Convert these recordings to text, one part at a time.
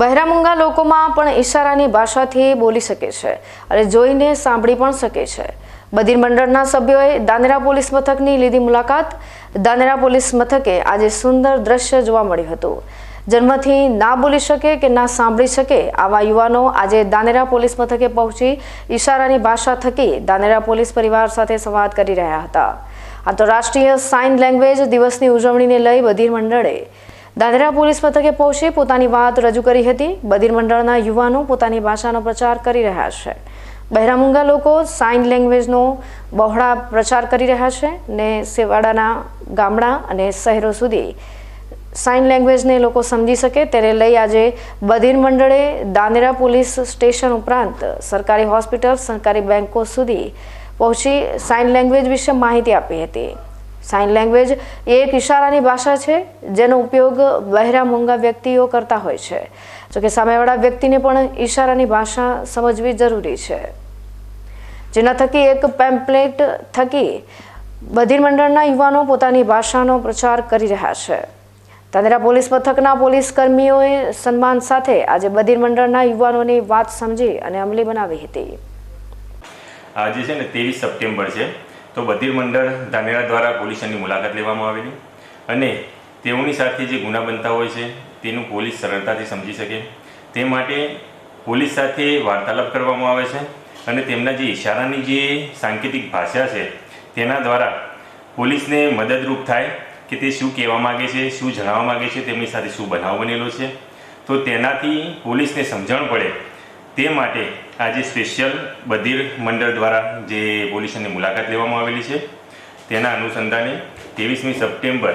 બહેરામૂંગા લોકોમાં પણ ઈશારાની ભાષાથી બોલી શકે છે અને જોઈને સાંભળી પણ શકે છે. બધિર મંડળના સભ્યોએ દાનેરા પોલીસ મથકની લીધી મુલાકાત. દાનેરા પોલીસ મથકે આજે સુંદર દ્રશ્ય જોવા મળ્યું હતું. જન્મથી ના બોલી શકે કે ના સાંભળી શકે આવા યુવાનો આજે દાનેરા પોલીસ મથકે પહોંચી ઈશારાની ભાષા થકી દાનેરા પોલીસ પરિવાર સાથે સંવાદ કરી રહ્યા હતા. આંતરરાષ્ટ્રીય સાઇન લેંગ્વેજ દિવસની ઉજવણીને લઈ બધિર મંડળે દાદરા પોલીસ મથકે પહોંચી પોતાની વાત રજૂ કરી હતી. બધિર મંડળના યુવાનો પોતાની ભાષાનો પ્રચાર કરી રહ્યા છે. બહેરામુંગા લોકો સાઇન લેંગ્વેજનો બહોળા પ્રચાર કરી રહ્યા છે ને સેવાડાના ગામડા અને શહેરો સુધી સાઇન લેંગ્વેજને લોકો સમજી શકે તેને લઈ આજે બધિર મંડળે દાનેરા પોલીસ સ્ટેશન ઉપરાંત સરકારી હોસ્પિટલ, સરકારી બેન્કો સુધી પહોંચી સાઇન લેંગ્વેજ વિશે માહિતી આપી હતી. સાઇન લેંગ્વેજ એ એક ઇશારાની ભાષા છે, જેનો ઉપયોગ બહેરા મૂંગા વ્યક્તિઓ કરતા હોય છે. જોકે સામેવાળા વ્યક્તિને પણ ઈશારાની ભાષા સમજવી જરૂરી છે. જેના થકી એક પેમ્પલેટ થકી બધિર મંડળના યુવાનો પોતાની ભાષાનો પ્રચાર કરી રહ્યા છે. તાંદરા પોલીસ મથકના પોલીસ કર્મીઓએ સન્માન સાથે આજે બધિર મંડળના યુવાનોની વાત સમજી અને અમલી બનાવી હતી. આજે છે ને તેવીસ સપ્ટેમ્બર છે. તો બધીર મંડળ ધાનેરા દ્વારા પોલીસની મુલાકાત લેવામાં આવેલી અને તેઓની સાથે જે ગુના બનતા હોય છે, તેનું પોલીસ સરળતાથી સમજી શકે. તે માટે પોલીસ સાથે વાર્તાલાપ કરવામાં આવે છે અને તેમના જે ઇશારાની જે સાંકેતિક ભાષા છે, તેના દ્વારા પોલીસને મદદરૂપ થાય કે તે શું કહેવા માગે છે, શું જણાવવા માગે છે, તેમની સાથે શું બનાવ બનેલો છે. તો તેનાથી પોલીસને સમજણ પડે તે માટે આજે સ્પેશિયલ બધિર મંડળ દ્વારા જે પોલીસની મુલાકાત લેવામાં આવેલી છે, તેના અનુસંધાને ત્રેવીસમી સપ્ટેમ્બર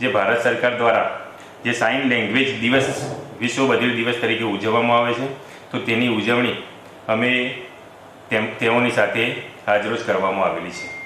જે ભારત સરકાર દ્વારા જે સાઇન લેંગ્વેજ દિવસ વિશ્વ બધિર દિવસ તરીકે ઉજવવામાં આવે છે, તો તેની ઉજવણી અમે તેઓની સાથે આજરોજ કરવામાં આવેલી છે.